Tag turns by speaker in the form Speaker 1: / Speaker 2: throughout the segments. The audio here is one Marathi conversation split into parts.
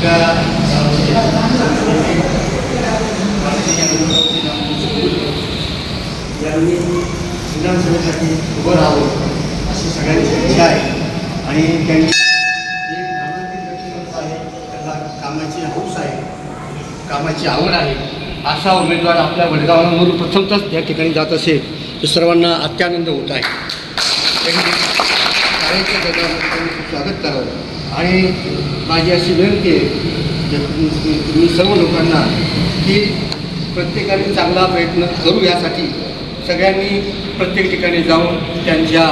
Speaker 1: आपल्या गावाचे यांनी विधानसभेसाठी उभं राहावं अशी सगळ्यांची इच्छा आहे. आणि त्यांनी एक कामातील व्यक्तिमत्व आहे त्यांना कामाची हौस आहे कामाची आवड आहे असा उमेदवार आपल्या वडगावांवरून प्रथमतच या ठिकाणी जात असेल तर सर्वांना अत्यानंद होत आहे. त्यांनी शाळेच्या स्वागत करावं. आणि माझी अशी विनंती आहे तुम्ही सर्व लोकांना की प्रत्येकाने चांगला प्रयत्न करू यासाठी. सगळ्यांनी प्रत्येक ठिकाणी जाऊन त्यांच्या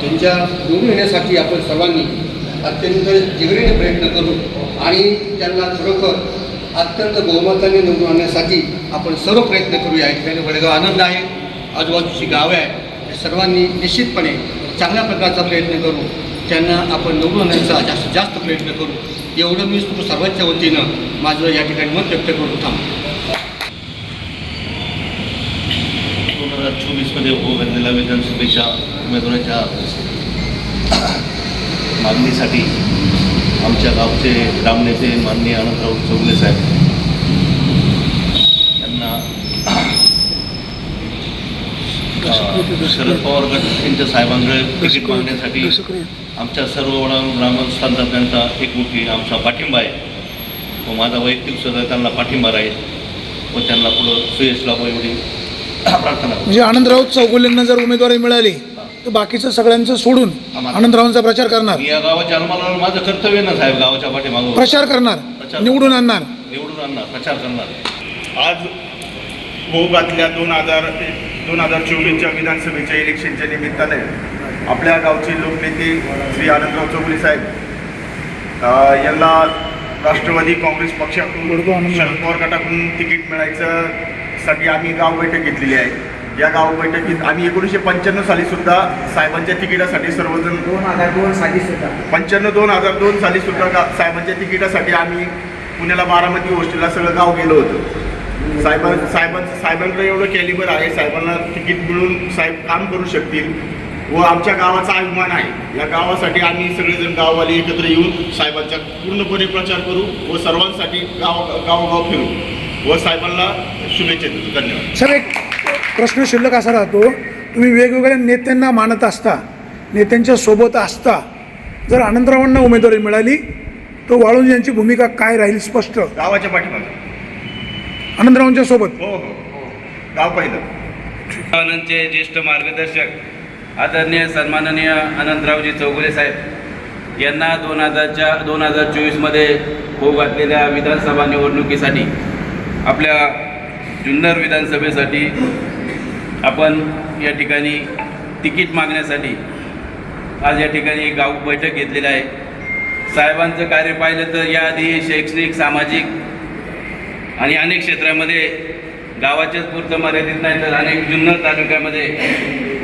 Speaker 1: त्यांच्या निवडून येण्यासाठी आपण सर्वांनी अत्यंत जिगरीने प्रयत्न करू आणि त्यांना खरोखर अत्यंत बहुमताने निवडून आणण्यासाठी आपण सर्व प्रयत्न करू. या ठिकाणी वडगाव आनंद आहे आजूबाजूची गावं आहे सर्वांनी निश्चितपणे चांगल्या प्रकारचा प्रयत्न करू. त्यांना आपण निवडून आणण्याचा जास्तीत जास्त प्रयत्न करू. एवढं मी तुम्ही सर्वांच्या वतीनं माझं या ठिकाणी मत व्यक्त करू थांबतो
Speaker 2: दोन हजार चोवीसमध्ये होऊ घातलेल्या विधानसभेच्या उमेदवाराच्या मागणीसाठी आमच्या गावचे ग्रामनेते माननीय अनंतराव चौगले साहेब यांना अ, शरद पवार गट यांच्या साहेबांकडे तिकीट मागण्यासाठी आमच्या सर्व वडा ग्रामस्थांचा त्यांचा एकमुखी आमचा पाठिंबा आहे. व माझा वैयक्तिक सुद्धा त्यांना पाठिंबा राहील व त्यांना पुढं सुयश लाभो एवढी प्रार्थना
Speaker 3: म्हणजे आनंदराव चौगुलेंना जर उमेदवारी मिळाली तर बाकीचं सगळ्यांचं सोडून आनंदरावांचा प्रचार करणार.
Speaker 2: या गावाच्या जन्माला माझं कर्तव्य ना साहेब गावाच्या पाठीमागं.
Speaker 3: प्रचार करणार
Speaker 2: प्रचार.
Speaker 3: निवडून आणणार.
Speaker 2: निवडून आणणार प्रचार करणार.
Speaker 4: आज भोगातल्या दोन हजार दोन हजार चोवीसच्या विधानसभेच्या इलेक्शनच्या निमित्ताने आपल्या गावचे लोकनेते श्री आनंदराव चौगुले साहेब यांना राष्ट्रवादी काँग्रेस पक्षाकडून. शरद पवार गटाकडून तिकीट मिळायचं साठी आम्ही गाव बैठक घेतलेली आहे. या गाव बैठकीत आम्ही एकोणीसशे पंच्याण्णव साली सुद्धा साहेबांच्या तिकिटासाठी सर्वजण
Speaker 5: दोन हजार दोन साली सुद्धा.
Speaker 4: पंच्याण्णव दोन हजार दोन साली सुद्धा गा साहेबांच्या तिकिटासाठी आम्ही पुण्याला बारामती हॉस्टेलला सगळं गाव गेलो होतो. साहेबां साहेबांचं साहेबांकडे एवढं कॅलिबर आहे साहेबांना तिकीट मिळून साहेब काम करू शकतील. व आमच्या गावाचा अभिमान आहे. या गावासाठी आम्ही सगळेजण गाववाले एकत्र येऊन साहेबांचा पूर्णपणे प्रचार करू व सर्वांसाठी गाव गावोगाव फिरू. व साहेबांना शुभेच्छा देतो. धन्यवाद.
Speaker 3: सर एक प्रश्न शिल्लक असा राहतो. तुम्ही वेगवेगळ्या नेत्यांना मानत असता नेत्यांच्या सोबत असता जर आनंदरावांना उमेदवारी मिळाली तर वाळूंज यांची भूमिका काय राहील स्पष्ट?
Speaker 4: गावाच्या पाठीमागे.
Speaker 3: आनंदरावांच्या सोबत.
Speaker 4: हो हो गाव पाहिलं.
Speaker 6: आनंदचे ज्येष्ठ मार्गदर्शक आदरणीय सन्माननीय अनंतरावजी चौगुले साहेब यांना दोन हजारच्या दोन हजार चोवीसमध्ये होऊ घातलेल्या विधानसभा निवडणुकीसाठी आपल्या जुन्नर विधानसभेसाठी आपण या ठिकाणी तिकीट मागण्यासाठी आज या ठिकाणी गाव बैठक घेतलेली आहे. साहेबांचं कार्य पाहिलं तर याआधी शैक्षणिक सामाजिक आणि अनेक क्षेत्रामध्ये गावाच्याच पुरतं मर्यादित नाही तर अनेक जुन्नर तालुक्यामध्ये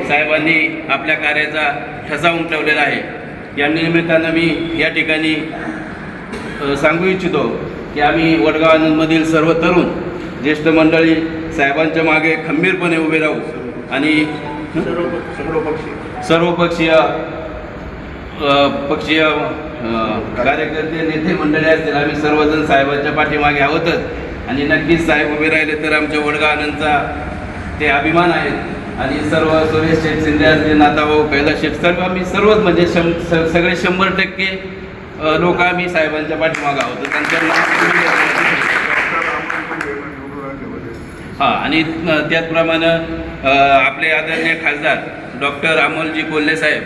Speaker 6: साहेबांनी आपल्या कार्याचा ठसा उमटवलेला आहे. या निमित्तानं मी या ठिकाणी सांगू इच्छितो की आम्ही वडगाव आनंदमधील सर्व तरुण ज्येष्ठ मंडळी साहेबांच्या मागे खंबीरपणे उभे राहू आणि
Speaker 4: सर्व
Speaker 6: सर्वपक्षीय पक्षीय कार्यकर्ते नेते मंडळी असतील आम्ही सर्वजण साहेबांच्या पाठीमागे आहोतच. आणि नक्कीच साहेब उभे राहिले तर आमच्या वडगा आनंदचा ते अभिमान आहेत आणि सर्व सुरेश शेठ शिंदे असतील नाताभाऊ कैलास शेठ सर्व आम्ही सर्वच म्हणजे शं स- सगळे शंभर टक्के लोक आम्ही साहेबांच्या पाठीमागे आहोत. त्यांच्या हां आणि त्याचप्रमाणे आपले आदरणीय खासदार डॉक्टर अमोलजी कोल्हे साहेब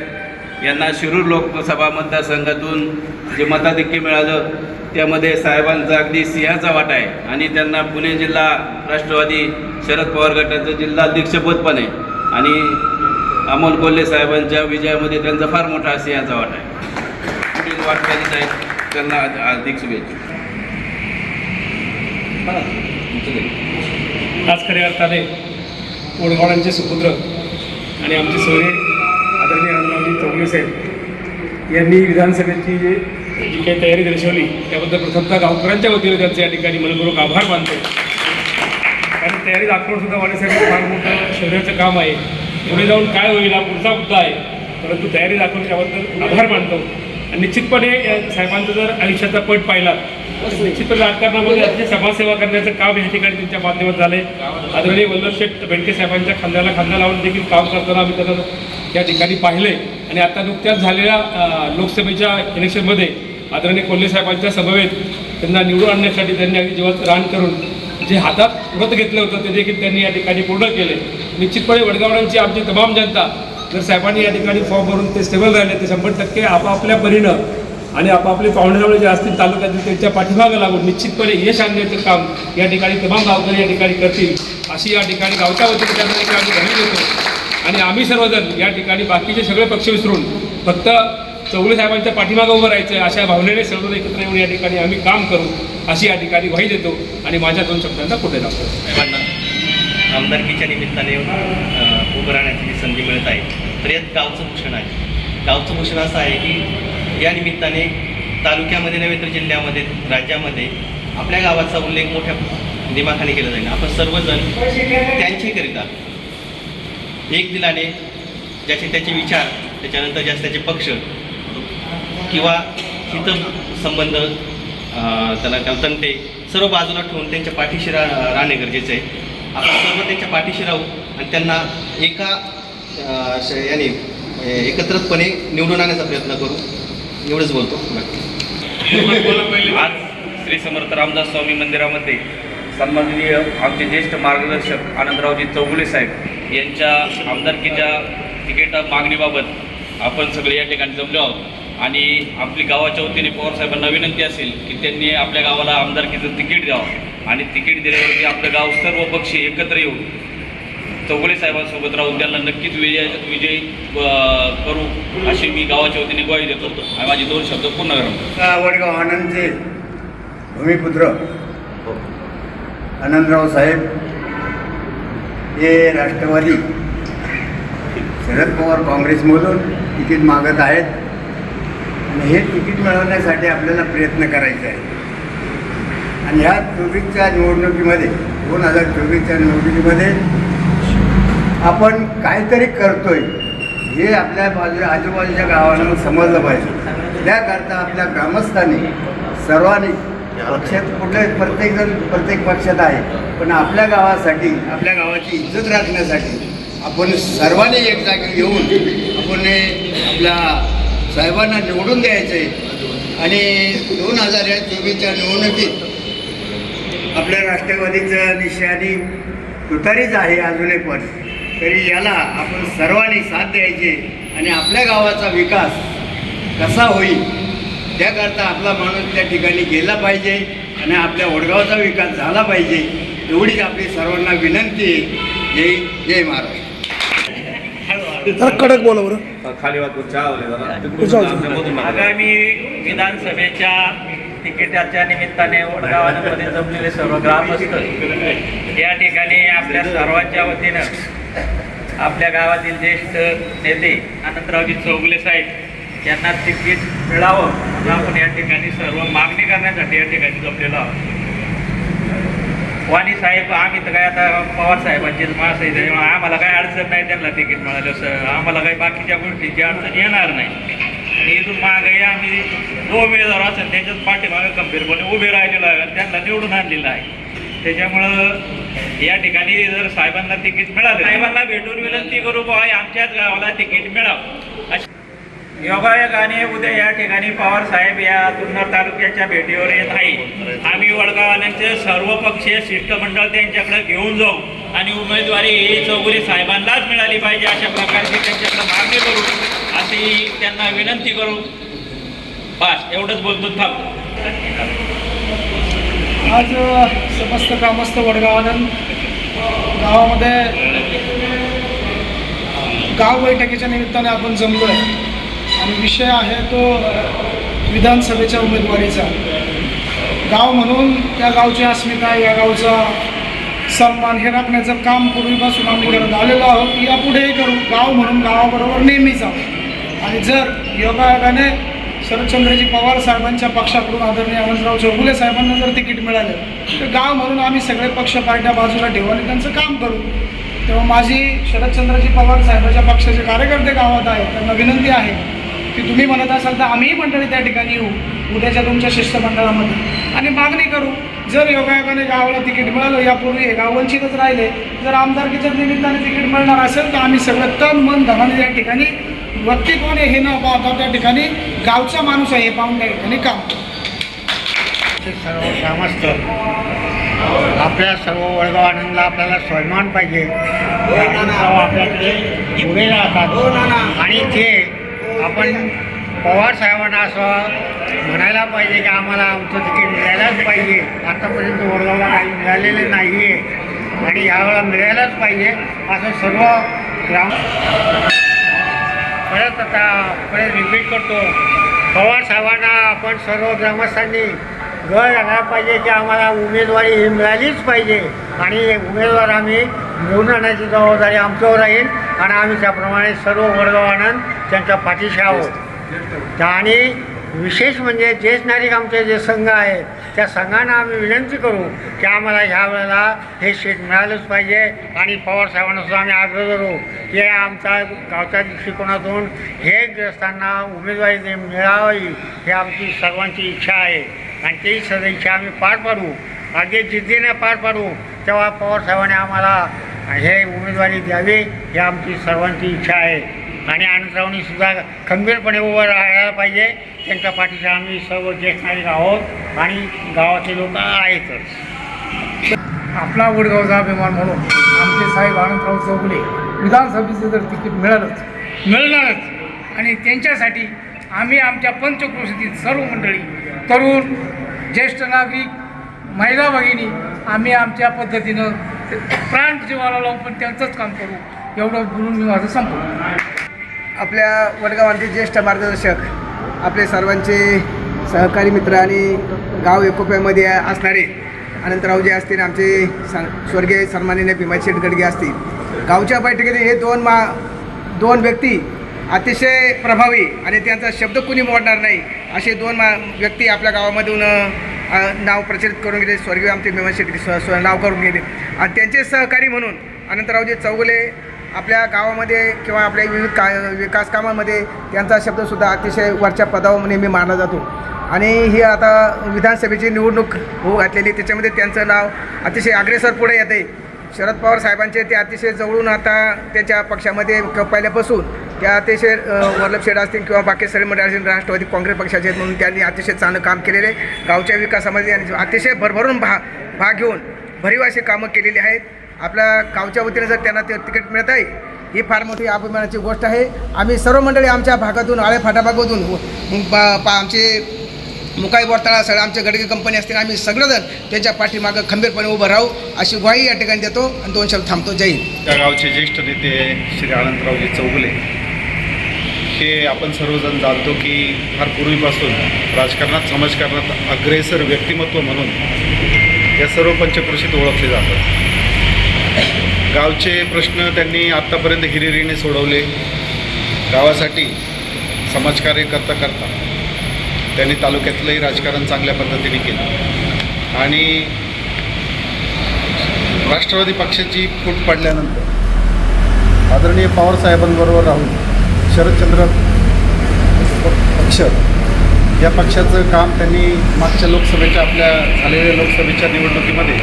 Speaker 6: यांना शिरूर लोकसभा मतदारसंघातून जे मताधिक्य मिळालं त्यामध्ये साहेबांचा अगदी सिंहाचा वाटा आहे. आणि त्यांना पुणे जिल्हा राष्ट्रवादी शरद पवार गटाचं जिल्हा अध्यक्षपद पण आहे. आणि अमोल कोल्हे साहेबांच्या विजयामध्ये त्यांचा फार मोठा सिंहाचा वाटा आहे. पुढील वाटचालीस आहेत त्यांना अधिक शुभेच्छा.
Speaker 7: आज खऱ्या अर्थाने ओडगावांचे सुपुत्र आणि आमचे सोयरे आदरणीय चौगले साहेब यांनी विधानसभेची जी जी काही तयारी दर्शवली त्याबद्दल प्रथमतः गावकऱ्यांच्या वतीने त्यांचे या ठिकाणी मनपूर्वक आभार मानतो कारण तयारी दाखवून सुद्धा वाणीसाठी फार मोठं शहराचं काम आहे. पुढे जाऊन काय होईल हा पुढचा मुद्दा आहे. परंतु तयारी दाखवून त्याबद्दल आभार मानतो. आणि निश्चितपणे या साहेबांचा जर आयुष्याचा पट पाहिला तर निश्चितपणे राजकारणामध्ये अतिशय समाजसेवा करण्याचं काम या ठिकाणी त्यांच्या माध्यमात झालं आहे आदरणीय वल्लभशेठ बेंडके साहेबांच्या खांद्याला खांदा लावून देखील काम करताना आम्ही त्यांना या ठिकाणी पाहिलं. आहे आणि आता नुकत्याच झालेल्या लोकसभेच्या इलेक्शनमध्ये आदरणीय कोल्हे साहेबांच्या समवेत त्यांना निवडून आणण्यासाठी त्यांनी अगदी जीवाचं रान करून जे हातात व्रत घेतलं होतं ते देखील त्यांनी या ठिकाणी पूर्ण केले. निश्चितपणे वडगावड्यांची आमची तमाम जनता जर साहेबांनी या ठिकाणी फॉर्म भरून ते स्टेबल राहिले ते शंभर टक्के आपापल्या परीनं आणि आपापले पाहुणेरावळे जे असतील तालुक्यातील त्यांच्या पाठीमागं लागून निश्चितपणे यश आणण्याचं काम या ठिकाणी तमाम गावकरी या ठिकाणी करतील अशी या ठिकाणी गावच्या वतीने त्यांना आम्ही घरी देतो. आणि आम्ही सर्वजण या ठिकाणी बाकीचे सगळे पक्ष विसरून फक्त चौगुले साहेबांच्या पाठीमागं उभं राहायचं आहे अशा भावनेने सर्वजण एकत्र येऊन या ठिकाणी आम्ही काम करू अशी या ठिकाणी ग्वाही देतो आणि माझ्या दोन शब्दांचा पुढे लागतो
Speaker 8: साहेबांना आमदारकीच्या निमित्ताने उभं राहण्याची संधी मिळत आहे तर यात गावचं भूषण आहे. गावचं भूषण असं आहे की या निमित्ताने तालुक्यामध्ये नव्हे तर जिल्ह्यामध्ये राज्यामध्ये आपल्या गावाचा उल्लेख मोठ्या दिमाखाने केला जाईल. आपण सर्वजण त्यांच्याकरिता एक दिलाने ज्याचे त्याचे विचार त्याच्यानंतर ज्याचे त्याचे पक्ष किंवा हित संबंध त्याला त्याला तंटे सर्व बाजूला ठेवून त्यांच्या पाठीशी रा राहणे गरजेचं आहे. आपण सर्व त्यांच्या पाठीशी राहू आणि त्यांना एका श- याने एकत्रितपणे निवडून आणण्याचा प्रयत्न करू. एवढंच बोलतो.
Speaker 6: आज श्री समर्थ रामदास स्वामी मंदिरामध्ये सन्माननीय आमचे ज्येष्ठ मार्गदर्शक आनंदरावजी चौगुले साहेब यांच्या आमदारकीच्या तिकीट मागणीबाबत आपण सगळे या ठिकाणी जमलो आहोत. आणि आपली गावाच्या वतीने पवारसाहेबांना विनंती असेल की त्यांनी आपल्या गावाला आमदारकीचं तिकीट द्यावं. आणि तिकीट दिल्यावरती आपलं गाव सर्व पक्षी एकत्र येऊन चौगुले साहेबांसोबत राहून त्यांना नक्कीच विजय विजयी करू अशी मी गावाच्या वतीने ग्वाही देतो. आणि माझे दोन शब्द पूर्ण करतो
Speaker 9: वडगाव आनंदचे भूमिपुत्र. आनंदराव साहेब हे राष्ट्रवादी शरद पवार काँग्रेसमधून तिकीट मागत आहेत. आणि हे तिकीट मिळवण्यासाठी आपल्याला प्रयत्न करायचे आहे आणि ह्या चोवीसच्या निवडणुकीमध्ये दोन हजार चोवीसच्या निवडणुकीमध्ये आपण काहीतरी करतोय हे आपल्या बाजू आजूबाजूच्या गावांना समजलं पाहिजे. त्याकरता आपल्या ग्रामस्थांनी सर्वांनी पक्षात कुठले प्रत्येकजण प्रत्येक पक्षात आहे पण आपल्या गावासाठी आपल्या गावाची इज्जत राखण्यासाठी आपण सर्वांनी एक जागी येऊन आपण हे आपल्या साहेबांना निवडून द्यायचं आहे आणि दोन हजार या चोवीसच्या निवडणुकीत आपल्या राष्ट्रवादीचं निशाणी तुतारीच आहे अजूनही पण तरी याला आपण सर्वांनी साथ द्यायची आणि आपल्या गावाचा विकास कसा होईल त्याकरता आपला माणूस त्या ठिकाणी गेला पाहिजे आणि आपल्या वडगावचा विकास झाला पाहिजे एवढीच आपली सर्वांना विनंती आहे. जय जय महाराष्ट्र.
Speaker 3: जरा कडक बोला बरं.
Speaker 6: खाली
Speaker 10: आगामी विधानसभेच्या तिकिटाच्या निमित्ताने वडगावांमध्ये जमलेले सर्व ग्रामस्थ या ठिकाणी आपल्या सर्वांच्या वतीनं आपल्या गावातील ज्येष्ठ नेते आनंदरावजी चौगुले साहेब यांना तिकीट मिळावं म्हणून आपण या ठिकाणी सर्व मागणी करण्यासाठी या ठिकाणी जमलेलो आहोत. वाणी साहेब आम्ही तर काय आता पवार साहेबांचे माणसं आहे त्याच्यामुळे आम्हाला काही अडचण नाही त्यांना तिकीट मिळालं सर. आम्हाला काही बाकीच्या गोष्टीची अडचण येणार नाही. आणि इथून मागे आम्ही जो उमेदवार असेल त्याच्याच पाठीमागे गंभीरपणे उभे राहिलेलो आहे त्यांना निवडून आणलेलं आहे. त्याच्यामुळं या ठिकाणी जर साहेबांना तिकीट मिळालं साहेबांना भेटून विनंती करू बा आमच्याच गावाला तिकीट मिळावं. अशी योगायोगाने उद्या या ठिकाणी पवार साहेब या जुन्नर तालुक्याच्या भेटीवर येत आहे आम्ही वडगाववाल्यांचे सर्व पक्षीय शिष्टमंडळ त्यांच्याकडे घेऊन जाऊ आणि उमेदवारी ही चौगुले साहेबांनाच मिळाली पाहिजे अशा प्रकारची त्यांच्याकडे मागणी करू. अशी त्यांना विनंती करू. बस एवढंच बोलतो. थांबतो
Speaker 11: आज समस्त ग्रामस्थ वडगावानं गावामध्ये गाव बैठकीच्या निमित्ताने आपण जमलो आहे आणि विषय आहे तो विधानसभेच्या उमेदवारीचा. गाव म्हणून त्या गावची अस्मिता या गावचा सन्मान हे राखण्याचं काम पूर्वीपासून आम्ही करत आलेलो आहोत. यापुढेही करू. गाव म्हणून गावाबरोबर नेहमीच आहोत आणि जर योगायोगाने शरदचंद्रजी पवार साहेबांच्या पक्षाकडून आदरणीय आनंदराव चौगुले साहेबांना जर तिकीट मिळालं तर गाव म्हणून आम्ही सगळे पक्ष पार्ट्या बाजूला ठेवू आणि त्यांचं काम करू. तेव्हा माझी शरदचंद्रजी पवार साहेबांच्या पक्षाचे कार्यकर्ते गावात आहेत त्यांना विनंती आहे की तुम्ही म्हणत असाल तर आम्हीही मंडळी त्या ठिकाणी येऊ उद्याच्या तुमच्या शिष्टमंडळामध्ये. आणि मागणी करू जर योगायोगाने गावाला तिकीट मिळालं यापूर्वी हे गाव वंचितच राहिले जर आमदारकीच्या निमित्ताने तिकीट मिळणार असेल तर आम्ही सगळं तन मन धनाने या ठिकाणी व्यक्ती कोण आहे हे न पाहता त्या ठिकाणी गावचा माणूस आहे हे पाहून त्या ठिकाणी. काम.
Speaker 12: सर्व ग्रामस्थ आपल्या सर्व वर्गवानांना आपल्याला सन्मान पाहिजे. आनंदराव आपल्याकडे उभे राहतात. आणि ते आपण पवार साहेबांना असं म्हणायला पाहिजे की आम्हाला आमचं तिकीट मिळायलाच पाहिजे. आतापर्यंत वडगावला काही मिळालेले नाही आहे आणि यावेळेला मिळायलाच पाहिजे. असं सर्व ग्राम परत आता परत रिपीट करतो. पवार साहेबांना आपण सर्व ग्रामस्थांनी गळ घालायला पाहिजे की आम्हाला उमेदवारी ही मिळालीच पाहिजे. आणि उमेदवार आम्ही निवडून आणण्याची जबाबदारी आमच्यावर राहील. आणि आम्ही त्याप्रमाणे सर्व वर्गवानंद त्यांच्या पाठीशी आहोत. आणि विशेष म्हणजे ज्येष्ठ नागरिक आमचे जे संघ आहेत त्या संघांना आम्ही विनंती करू की आम्हाला ह्या वेळेला हे सीट मिळालंच पाहिजे आणि पवार साहेबांना सुद्धा आम्ही आग्रह करू की आमच्या गावच्या दृष्टिकोनातून हे ग्रस्तांना उमेदवारी मिळावी ही आमची सर्वांची इच्छा आहे. आणि ती सद इच्छा आम्ही पार पाडू. अगदी जिद्दीने पार पाडू. तेव्हा पवार साहेबांनी आम्हाला हे उमेदवारी द्यावी ही आमची सर्वांची इच्छा आहे. आणि आनंदरावणीसुद्धा खंबीरपणे उभं राहायला पाहिजे. त्यांच्या पाठीशी आम्ही सर्व ज्येष्ठ नागरिक आहोत आणि गावाचे लोक आहेतच
Speaker 13: आपला वडगावचा अभिमान म्हणून आमचे साहेब आनंदराव चौगुले विधानसभेचं जर तिकीट मिळालंच मिळणारच. आणि त्यांच्यासाठी आम्ही आमच्या पंचकृषीतील सर्व मंडळी तरुण ज्येष्ठ नागरिक महिला भगिनी आम्ही आमच्या पद्धतीनं प्राण जीवाला लावून पण त्यांचंच काम करू एवढं बोलून मी माझं संपवतो.
Speaker 14: आपल्या वडगावांचे ज्येष्ठ मार्गदर्शक आपले सर्वांचे सहकारी मित्र आणि गाव एकोप्यामध्ये असणारे अनंतरावजी असतील आमचे स्वर्गीय सन्माननीय भीमा शेटगडगे असतील. गावच्या बैठकीत हे दोन मा दोन व्यक्ती अतिशय प्रभावी आणि त्यांचा शब्द कुणी मोडणार नाही असे दोन मा व्यक्ती आपल्या गावामधून नाव प्रचलित करून गेले. स्वर्गीय आमचे भीमा शेटगे स्व नाव करून गेले. आणि त्यांचे सहकारी म्हणून अनंतरावजी चौगुले आपल्या गावामध्ये किंवा आपल्या विविध का विकास कामामध्ये त्यांचा शब्दसुद्धा अतिशय वरच्या पदावर नेहमी मानला जातो. आणि ही आता विधानसभेची निवडणूक होऊ घातलेली त्याच्यामध्ये त्यांचं नाव अतिशय अग्रेसर पुढे येते शरद पवार साहेबांचे ते अतिशय जवळून आता त्यांच्या पक्षामध्ये पहिल्यापासून त्या अतिशय अ, असतील किंवा बाकी सगळे मंडळ असतील राष्ट्रवादी काँग्रेस पक्षाचे आहेत म्हणून त्यांनी अतिशय चांगलं काम केलेले आहे. गावच्या विकासामध्ये आणि अतिशय भरभरून भा भाग घेऊन भरीव अशी कामं केलेली आहेत. आपल्या गावच्या वतीने जर त्यांना ते तिकीट मिळत आहे ही फार मोठी अभिमानाची गोष्ट आहे. आम्ही सर्व मंडळी आमच्या भागातून आळे फाटा भागातून आमचे मुकाई बोरताळा सगळं आमच्या गडगे कंपनी असतील आम्ही सगळेजण त्यांच्या पाठीमागं खंबीरपणे उभं राहू अशी ग्वाही या ठिकाणी देतो आणि दोन शब्द थांबतो. जय हिंद.
Speaker 15: त्या गावचे ज्येष्ठ नेते श्री आनंदरावजी चौगुले हे आपण सर्वजण जाणतो की फार पूर्वीपासून राजकारणात समाजकारणात अग्रेसर व्यक्तिमत्व म्हणून या सर्व पंचक्रोशीत ओळखले जातात. गावचे प्रश्न त्यांनी आत्तापर्यंत हिरिरीने सोडवले. गावासाठी समाजकार्य करता करता त्यांनी तालुक्यातलंही राजकारण चांगल्या पद्धतीने केलं. आणि राष्ट्रवादी पक्षाची फूट पडल्यानंतर आदरणीय पवार साहेबांबरोबर राहून शरदचंद्र पक्ष या पक्षाचं काम त्यांनी मागच्या लोकसभेच्या आपल्या झालेल्या लोकसभेच्या निवडणुकीमध्ये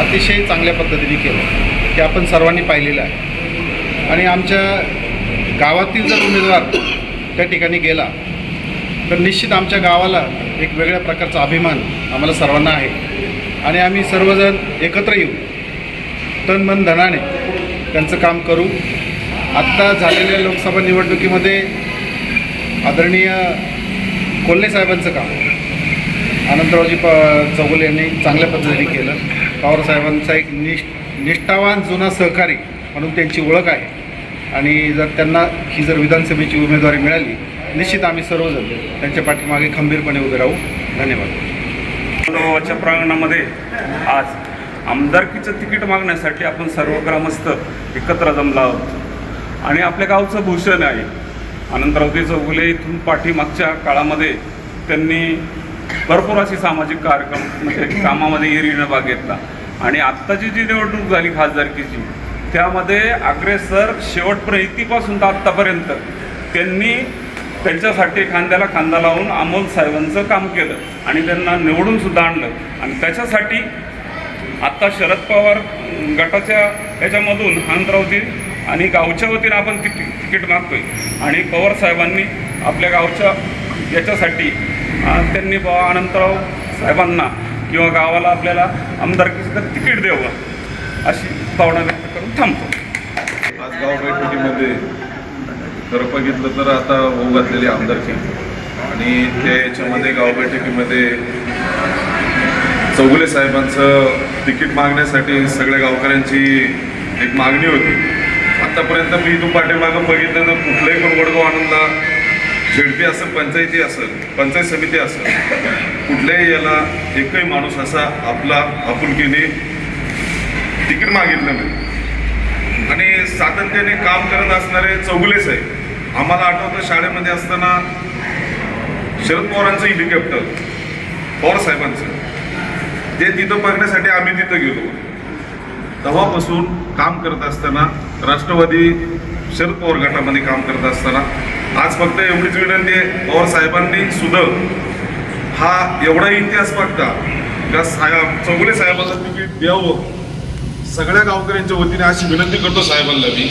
Speaker 15: अतिशय चांगल्या पद्धतीने केलं हे आपण सर्वांनी पाहिलेलं आहे. आणि आमच्या गावातील जर उमेदवार त्या ठिकाणी गेला तर निश्चित आमच्या गावाला एक वेगळ्या प्रकारचा अभिमान आम्हाला सर्वांना आहे. आणि आम्ही सर्वजण एकत्र येऊ तन मन धनाने त्यांचं काम करू. आत्ता झालेल्या लोकसभा निवडणुकीमध्ये आदरणीय कोल्हे साहेबांचं काम. आनंदरावजी प चौगुले यांनी चांगल्या पद्धतीने केलं. पवारसाहेबांचा एक निष् निष्ठावान जुना सहकारी म्हणून त्यांची ओळख आहे. आणि जर त्यांना ही जर विधानसभेची उमेदवारी मिळाली निश्चित आम्ही सर्वजण त्यांच्या पाठीमागे खंबीरपणे उभे राहू. धन्यवाद.
Speaker 16: गावाच्या प्रांगणामध्ये आज आमदारकीचं तिकीट मागण्यासाठी आपण सर्व ग्रामस्थ एकत्र जमला आहोत. आणि आपल्या गावचं भूषण आहे. अनंतरावती चौगुले इथून पाठीमागच्या काळामध्ये त्यांनी भरपूर अशी सामाजिक कार्यक्रम म्हणजे कामामध्ये हिरीनं भाग घेतला. आणि आत्ताची जी निवडणूक झाली खासदारकीची त्यामध्ये अग्रेसर शेवटपर्यंत इतिपासून तर आत्तापर्यंत त्यांनी त्यांच्यासाठी खांद्याला खांदा लावून अमोल साहेबांचं काम केलं आणि त्यांना निवडून सुद्धा आणलं. आणि त्याच्यासाठी आत्ता शरद पवार गटाच्या याच्यामधून हंतरावजी आणि गावच्या वतीनं आपण तिकीट तिकीट मागतोय. आणि पवार साहेबांनी आपल्या गावच्या याच्यासाठी त्यांनी बाबा अनंतराव साहेबांना किंवा गावाला आपल्याला आमदारकीचं तिकीट द्यावं अशी भावना व्यक्त करून थांबतो.
Speaker 17: आज गाव बैठकीमध्ये खरं बघितलं तर आता होऊ घातलेली आमदारकी. आणि त्या याच्यामध्ये गाव बैठकीमध्ये चौगुले साहेबांचं तिकीट मागण्यासाठी सगळ्या गावकऱ्यांची एक मागणी होती. आतापर्यंत मी इथून पाठीमागं बघितलं तर कुठलंही पण वडगाव आनंदला झेडपी असेल पंचायती असेल पंचायत समिती असेल कुठल्याही याला एकही माणूस असा आपला आपुलकीने तिकीट मागितलं नाही. आणि सातत्याने काम करत असणारे चौगुले साहेब आम्हाला आठवतं शाळेमध्ये असताना शरद पवारांचं हेलिकॉप्टर पवार साहेबांचं. ते तिथं बघण्यासाठी आम्ही तिथं गेलो. तेव्हापासून काम करत असताना राष्ट्रवादी शरद पवार गटामध्ये काम करत असताना आज फक्त एवढीच विनंती आहे पवार साहेबांनी सुद्धा हा एवढा इतिहास बघता का साहेब चौगुले साहेबांना तिकीट द्यावं सगळ्या गावकऱ्यांच्या वतीने अशी विनंती करतो साहेबांना मी.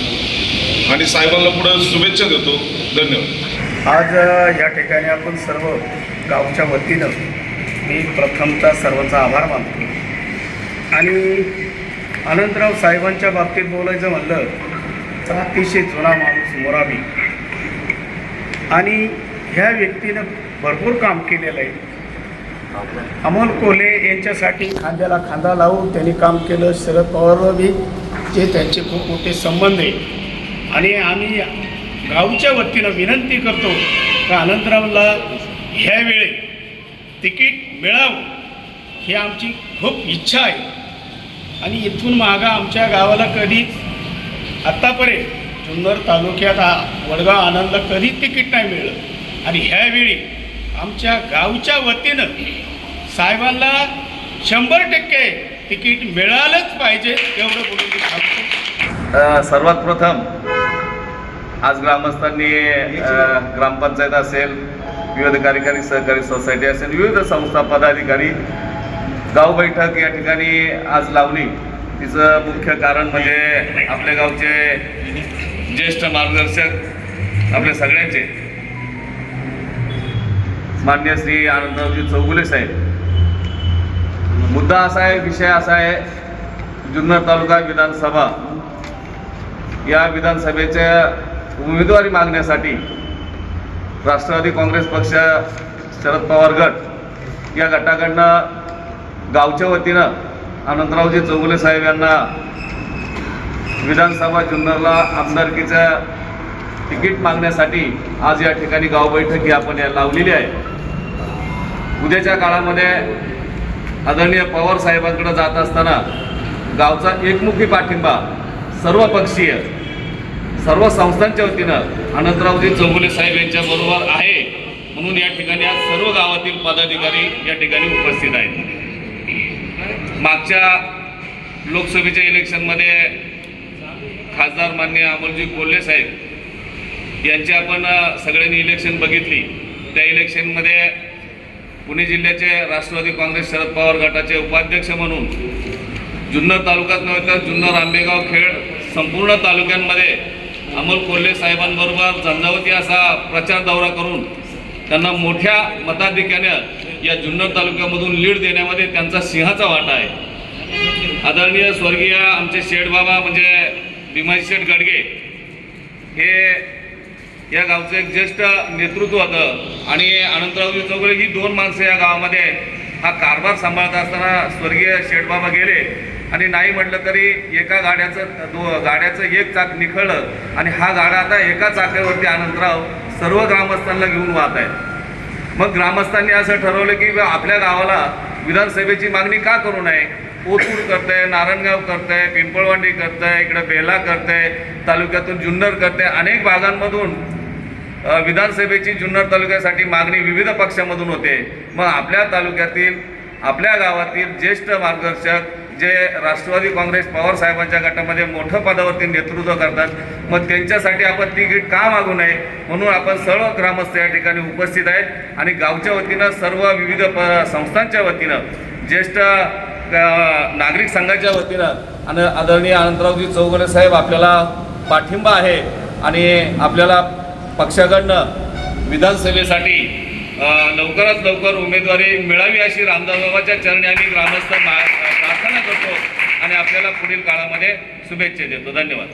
Speaker 17: आणि साहेबांना पुढे शुभेच्छा देतो. धन्यवाद.
Speaker 18: आज या ठिकाणी आपण सर्व गावच्या वतीनं मी प्रथमचा सर्वांचा आभार मानतो. आणि अनंतराव साहेबांच्या बाबतीत बोलायचं म्हणलं तर अतिशय जुना माणूस मोराबी आणि ह्या व्यक्तीनं भरपूर काम केलेलं आहे. अमोल कोल्हे यांच्यासाठी खांद्याला खांदा लावून त्यांनी काम केलं. शरद पवारवर बी जे त्यांचे खूप मोठे संबंध आहे आणि आम्ही गावच्या वतीनं विनंती करतो का अनंतरावला ह्यावेळी तिकीट मिळावं ही आमची खूप इच्छा आहे. आणि इथून मागा आमच्या गावाला कधीच आत्तापर्यंत जुन्नर तालुक्यात आ- वडगाव आनंदला कधी तिकीट नाही मिळलं. आणि ह्यावेळी आमच्या गावच्या वतीनं साहेबांना शंभर टक्के तिकीट मिळालंच पाहिजे एवढं बोलून
Speaker 19: सर्वात प्रथम आज ग्रामस्थांनी ग्रामपंचायत असेल विविध कार्यकारी सहकारी सोसायटी असेल विविध संस्था पदाधिकारी गाव बैठक या ठिकाणी आज लावली. तिचं मुख्य कारण म्हणजे आपल्या गावचे ज्येष्ठ मार्गदर्शक आपल्या सगळ्यांचे. मान्य श्री आनंदरावजी चौगुले साहेब. मुद्दा असा आहे विषय असा आहे जुन्नर तालुका विधानसभा. या विधानसभेच्या उमेदवारी मागण्यासाठी राष्ट्रवादी काँग्रेस पक्ष शरद पवार गट या गटाकडनं गावच्या वतीनं अनंतरावजी चौगुले साहेब यांना विधानसभा जुन्नरला आमदारकीचं तिकीट मागण्यासाठी आज या ठिकाणी गाव बैठक ही आपण या लावलेली आहे. उद्याच्या काळामध्ये आदरणीय पवार साहेबांकडे जात असताना गावचा एकमुखी पाठिंबा सर्व पक्षीय सर्व संस्थांच्या वतीनं अनंतरावजी चौगुले साहेब यांच्या बरोबर आहे. म्हणून या ठिकाणी आज सर्व गावातील पदाधिकारी या ठिकाणी उपस्थित आहेत. मागच्या लोकसभेच्या इलेक्शनमध्ये खासदार मान्य अमोलजी कोल्हे साहेब यांची आपण सगळ्यांनी इलेक्शन बघितली. त्या इलेक्शनमध्ये पुणे जिल्ह्याचे राष्ट्रवादी काँग्रेस शरद पवार गटाचे उपाध्यक्ष म्हणून जुन्नर तालुक्यात नव्हे तर जुन्नर आंबेगाव खेड संपूर्ण तालुक्यांमध्ये अमोल कोल्हे साहेबांबरोबर झंझावती असा प्रचार दौरा करून त्यांना मोठ्या मताधिक्यानं या जुन्नर तालुक्यामधून लीड देण्यामध्ये त्यांचा सिंहाचा वाटा आहे. आदरणीय स्वर्गीय आमचे शेठबाबा म्हणजे भीमाजी शेठ गडगे हे या गावचं एक ज्येष्ठ नेतृत्व होतं. आणि अनंतरावजी चौगुले ही दोन माणसं या गावामध्ये हा कारभार सांभाळत असताना स्वर्गीय शेठबाबा गेले. आणि नाही म्हटलं तरी एका गाड्याचं दो गाड्याचं एक चाक निखळलं. आणि हा गाडा आता एका चाकावरती अनंतराव सर्व ग्रामस्थांना घेऊन वाहत आहे मग ग्रामस्थांनी असं ठरवलं की आपल्या गावाला विधानसभेची मागणी का करू नये? ओतूर करतंय नारायणगाव करतंय पिंपळवांडी करतंय इकडं बेला करतंय तालुक्यातून जुन्नर करतंय. अनेक भागांमधून विधानसभेची जुन्नर तालुक्यासाठी मागणी विविध पक्षामधून होते. मग आपल्या तालुक्यातील आपल्या गावातील ज्येष्ठ मार्गदर्शक
Speaker 17: जे राष्ट्रवादी काँग्रेस पवार साहेबांच्या गटामध्ये मोठं पदावरती नेतृत्व करतात मग त्यांच्यासाठी आपण तिकीट का मागू नये? म्हणून आपण सर्व ग्रामस्थ या ठिकाणी उपस्थित आहेत आणि गावच्या वतीनं सर्व विविध प संस्थांच्या वतीनं ज्येष्ठ नागरिक संघाच्या वतीनं आणि आदरणीय अनंतरावजी चौगुले साहेब आपल्याला पाठिंबा आहे आणि आपल्याला पक्षाकडनं विधानसभेसाठी लवकरात लवकर उमेदवारी मिळावी अशी रामदासबाबाच्या चरणी आम्ही ग्रामस्थ प्रार्थना करतो आणि आपल्याला पुढील काळामध्ये शुभेच्छा देतो. धन्यवाद.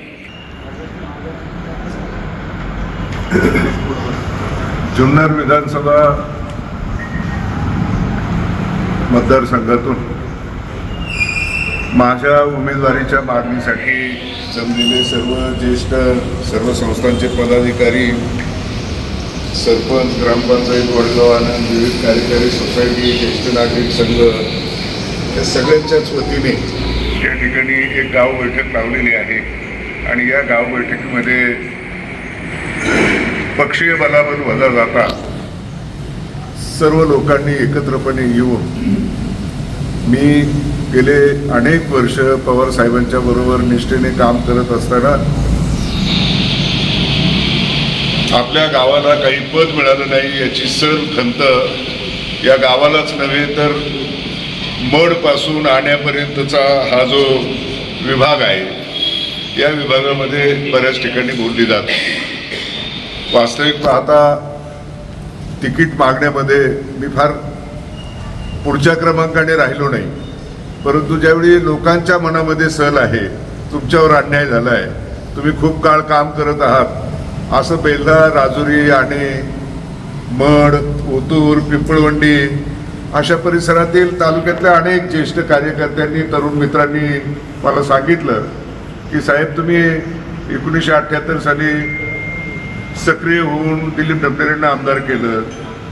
Speaker 20: जुन्नर विधानसभा मतदारसंघातून माझ्या उमेदवारीच्या मागणीसाठी जमलेले सर्व ज्येष्ठ सर्व संस्थांचे पदाधिकारी सरपंच ग्रामपंचायत वडगाव आनंद विविध कार्यकारी सोसायटी ज्येष्ठ नागरिक संघ या सगळ्यांच्याच वतीने या ठिकाणी एक गाव बैठक लावलेली आहे. आणि या गाव बैठकीमध्ये पक्षीय बलाबल वजा जाता सर्व लोकांनी एकत्रपणे येऊन मी गेले अनेक वर्ष पवार साहेबांच्या बरोबर निष्ठेने काम करत असताना आपल्या गावाला काही पद मिळालं नाही याची सर खंत या गावालाच नव्हे तर मडपासून आणण्यापर्यंतचा हा जो विभाग आहे या विभागामध्ये बऱ्याच ठिकाणी बोलली जाते. वास्तविक पाहता तिकीट मागण्यामध्ये मी फार पुढच्या क्रमांकाने राहिलो नाही. परंतु ज्यावेळी लोकांच्या मनामध्ये सल आहे तुमच्यावर अन्याय झाला आहे तुम्ही खूप काळ काम करत आहात असं बेल्ला राजुरी आणि मड ओतूर पिंपळवंडी अशा परिसरातील तालुक्यातल्या अनेक ज्येष्ठ कार्यकर्त्यांनी तरुण मित्रांनी मला सांगितलं की साहेब तुम्ही एकोणीसशे अठ्ठ्याहत्तर साली सक्रिय होऊन दिलीप ढबणेरेंना आमदार केलं.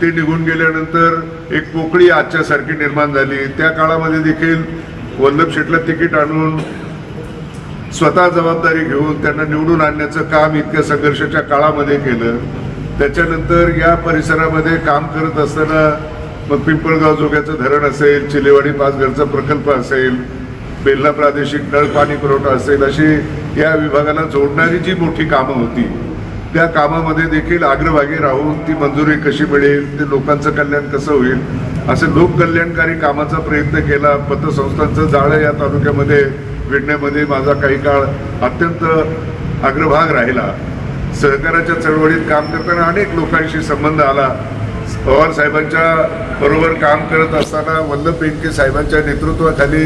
Speaker 20: ते निघून गेल्यानंतर एक पोकळी आजच्यासारखी निर्माण झाली. त्या काळामध्ये देखील वल्लभ शेटला तिकीट आणून स्वतः जबाबदारी घेऊन त्यांना निवडून आणण्याचं काम इतक्या संघर्षाच्या काळामध्ये केलं. त्याच्यानंतर या परिसरामध्ये काम करत असताना मग पिंपळगाव जोग्याचं धरण असेल चिलेवाडी पाचघरचा प्रकल्प असेल बेल्ला प्रादेशिक नळ पाणी पुरवठा असेल अशी या विभागाला जोडणारी जी मोठी कामं होती त्या कामामध्ये देखील अग्रभागी राहून ती मंजुरी कशी मिळेल ते लोकांचं कल्याण कसं होईल असं लोककल्याणकारी कामाचा प्रयत्न केला पतसंस्थांचं जाळं या तालुक्यामध्ये विडण्यामध्ये माझा काही काळ अत्यंत अग्रभाग राहिला. सहकाराच्या चळवळीत काम करताना अनेक लोकांशी संबंध आला. पवार साहेबांच्या बरोबर काम करत असताना वल्लभ बेनके साहेबांच्या नेतृत्वाखाली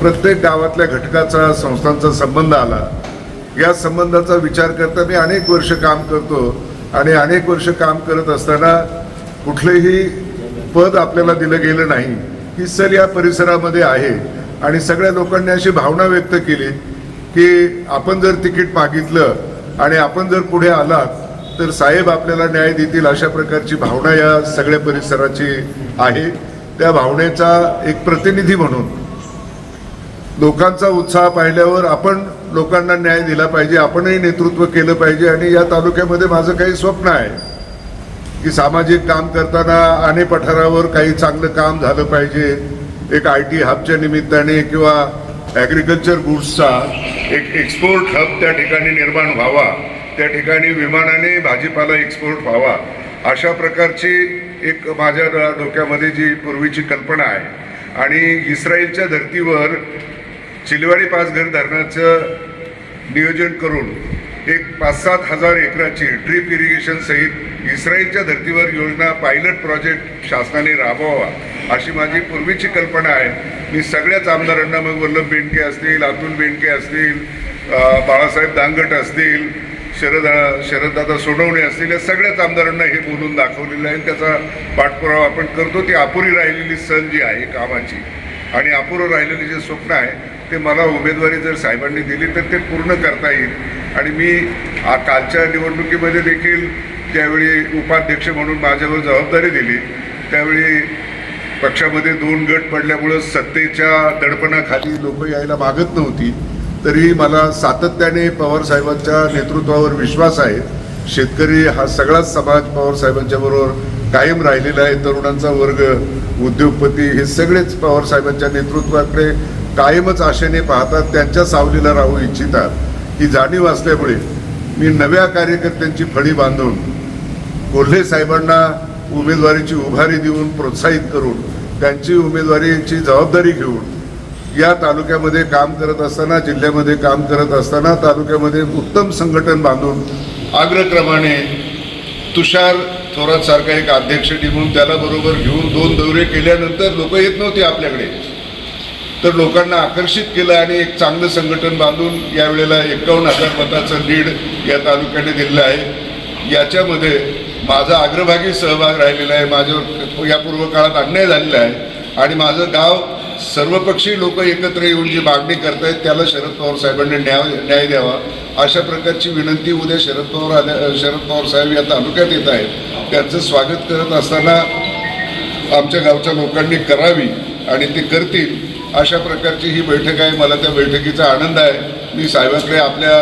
Speaker 20: प्रत्येक गावातल्या घटकाचा संस्थांचा संबंध आला. या संबंधाचा विचार करता मी अनेक वर्ष काम करतो आणि अनेक वर्ष काम करत असताना कुठलेही पद आपल्याला दिलं गेलं नाही. ही सर या परिसरामध्ये आहे. आणि सगळ्या लोकांनी अशी भावना व्यक्त केली की आपण जर तिकीट मागितलं आणि आपण जर पुढे आलात तर साहेब आपल्याला न्याय देतील अशा प्रकारची भावना या सगळ्या परिसराची आहे. त्या भावनेचा एक प्रतिनिधी म्हणून लोकांचा उत्साह पाहिल्यावर आपण लोकांना न्याय दिला पाहिजे आपणही नेतृत्व केलं पाहिजे आणि या तालुक्यामध्ये माझं काही स्वप्न आहे की सामाजिक काम करताना आणे पठारावर काही चांगलं काम झालं पाहिजे. एक आय टी हबच्या निमित्ताने किंवा ॲग्रिकल्चर गुड्सचा एक एक्सपोर्ट हब त्या ठिकाणी निर्माण व्हावा त्या ठिकाणी विमानाने भाजीपाला एक्सपोर्ट व्हावा अशा प्रकारची एक माझ्या डोक्यामध्ये जी पूर्वीची कल्पना आहे. आणि इस्रायलच्या धर्तीवर चिलवाडी पाचघर धरणाचं नियोजन करून एक पाच सात हजार एकराची ड्रीप इरिगेशन सहित इस्रायलच्या धर्तीवर योजना पायलट प्रोजेक्ट शासनाने राबवावा अशी माझी पूर्वीची कल्पना आहे. मी सगळ्याच आमदारांना मग वल्लभ बेंडके असतील अतुल बेंडके असतील बाळासाहेब दांगट असतील शरद शरददादा सोडवणे असतील या सगळ्याच आमदारांना हे बोलून दाखवलेलं आहे. आणि त्याचा पाठपुरावा आपण करतो. ती अपुरी राहिलेली सन जी आहे कामाची. आणि अपुरं राहिलेली जे स्वप्न आहे ते मला उमेदवारी जर साहेबांनी दिली तर ते पूर्ण करता येईल. आणि मी कालच्या निवडणुकीमध्ये देखील ज्यावेळी उपाध्यक्ष म्हणून माझ्यावर जबाबदारी दिली. त्यावेळी पक्षामध्ये दोन गट पडल्यामुळं सत्तेच्या दडपणाखाली लोक यायला मागत नव्हती. तरी मला सातत्याने पवार साहेबांच्या नेतृत्वावर विश्वास आहे. शेतकरी हा सगळाच समाज पवारसाहेबांच्या बरोबर कायम राहिलेला आहे. तरुणांचा वर्ग उद्योगपती हे सगळेच पवार साहेबांच्या नेतृत्वाकडे कायमच आशेने पाहतात त्यांच्या सावलीला राहू इच्छितात. ही जाणीव असल्यामुळे मी नव्या कार्यकर्त्यांची फळी बांधून कोल्हे साहेबांना उमेदवारीची उभारी देऊन प्रोत्साहित करून त्यांची उमेदवारीची जबाबदारी घेऊन या तालुक्यामध्ये काम करत असताना जिल्ह्यामध्ये काम करत असताना तालुक्यामध्ये उत्तम संघटन बांधून अग्रक्रमाने तुषार थोरात सारखा एक अध्यक्ष म्हणून त्याला बरोबर घेऊन दोन दौरे केल्यानंतर लोक येत नव्हते आपल्याकडे. तर लोकांना आकर्षित केलं आणि एक चांगलं संघटन बांधून यावेळेला एकावन्न हजार मताचं लीड या तालुक्याने दिलेलं आहे. याच्यामध्ये माझा अग्रभागी सहभाग राहिलेला आहे. माझ्यावर यापूर्व काळात अन्याय झालेला आहे. आणि माझं गाव सर्वपक्षीय लोक एकत्र येऊन जी मागणी करतायत त्याला शरद पवार साहेबांनी न्याय न्याय द्यावा. अशा प्रकारची विनंती उद्या शरद पवार आल्या शरद पवार साहेब या तालुक्यात येत आहेत. त्यांचं स्वागत करत असताना आमच्या गावच्या लोकांनी करावी आणि ते करतील. अशा प्रकारची ही बैठक आहे. मला त्या बैठकीचा आनंद आहे. मी साहेबांकडे आपल्या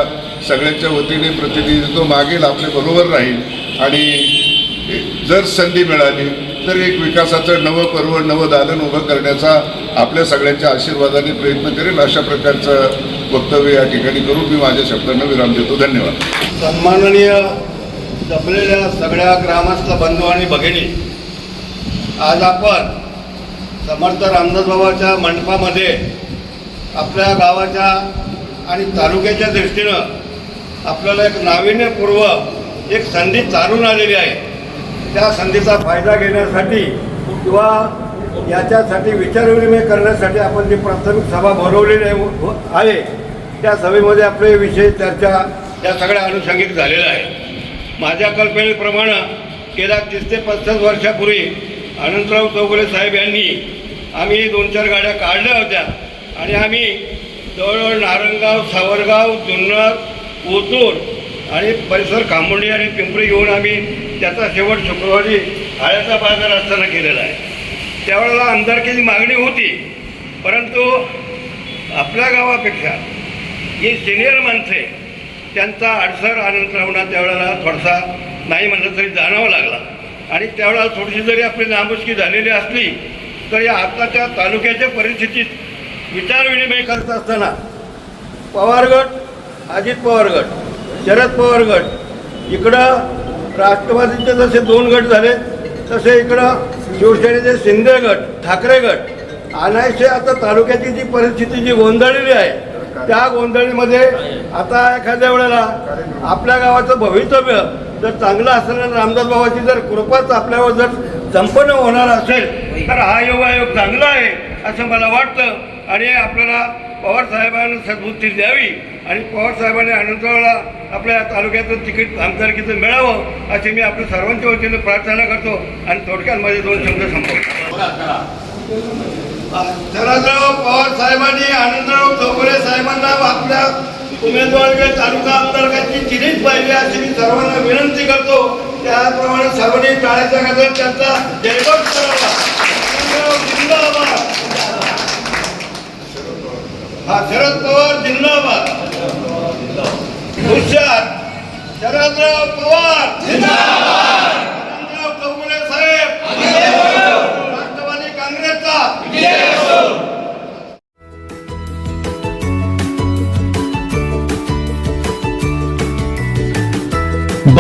Speaker 20: सगळ्यांच्या वतीने प्रतिनिधित्व मागेल आपल्या बरोबर राहील. आणि जर संधी मिळाली तर एक विकासाचं नवं पर्व नवं दालन उभं करण्याचा आपल्या सगळ्यांच्या आशीर्वादाने प्रयत्न करेल. अशा प्रकारचं वक्तव्य या ठिकाणी करून मी माझ्या शब्दांना विराम देतो. धन्यवाद.
Speaker 21: सन्माननीय जपलेल्या सगळ्या ग्रामस्थ बंधू आणि भगिनी आज आपण समर्थ रामदासबाबाच्या मंडपामध्ये आपल्या गावाच्या आणि तालुक्याच्या दृष्टीनं आपल्याला एक नाविन्यपूर्व एक संधी चालून आलेली आहे. त्या संधीचा फायदा घेण्यासाठी किंवा याच्यासाठी विचारविनिमय करण्यासाठी आपण जी प्राथमिक सभा भरवलेली आहे हो, आहे त्या सभेमध्ये आपले विषय चर्चा या सगळ्या अनुषंगिक झालेल्या आहे माझ्या कल्पनेप्रमाणे गेल्या तीस ते पस्तीस वर्षापूर्वी अनंतराव चौगुले साहेब यांनी आम्ही दोन चार गाड्या काढल्या होत्या. आणि आम्ही जवळजवळ नारंगाव सावरगाव जुन्नर ओतूर आणि परिसर खांबोंडी आणि पिंपरी घेऊन आम्ही त्याचा शेवट शुक्रवारी आळ्याचा बाजार असताना केलेला आहे. त्यावेळेला आमदारकीची मागणी होती. परंतु आपल्या गावापेक्षा जी सिनियर माणसे त्यांचा अडसर अनंतरावना त्यावेळेला थोडासा नाही म्हणलं तरी जाणावा लागला. आणि त्यावेळेला थोडीशी जरी आपली नामुष्की झालेली असली तर या आत्ताच्या तालुक्याच्या परिस्थितीत विचारविनिमय करत असताना पवार गट अजित पवार गट शरद पवार गट इकडं राष्ट्रवादीचे जसे दोन गट झाले तसे इकडं शिवसेनेचे शिंदे गट ठाकरे गट आणायचे आता तालुक्याची जी परिस्थिती जी गोंधळलेली आहे त्या गोंधळीमध्ये आता एखाद्या वेळेला आपल्या गावाचं भवितव्य जर चांगलं असेल रामदास बाबाची जर कृपाच आपल्यावर जर संपन्न होणार असेल तर हा योगायोग चांगला आहे असं मला वाटतं. आणि आपल्याला पवार साहेबांना सद्बुद्धी द्यावी आणि पवार साहेबांनी अनंतरावला आपल्या तालुक्याचं तिकीट आमदारकीचं मिळावं अशी मी आपल्या सर्वांच्या वतीनं प्रार्थना करतो. आणि थोडक्यात माझे दोन शब्द संपवतो. शरदराव पवार साहेबांनी आनंदराव चौगुले साहेबांना आपल्या उमेदवारी तालुका आमदारकाची चिरीच पाहिजे अशी मी सर्वांना विनंती करतो. त्याप्रमाणे सर्वांनी टाळ्याच्या गजर त्यांचा जयभोग करावा. जिंदाबाद हा शरद पवार जिंदाबाद. हुशार शरदराव पवार आनंदराव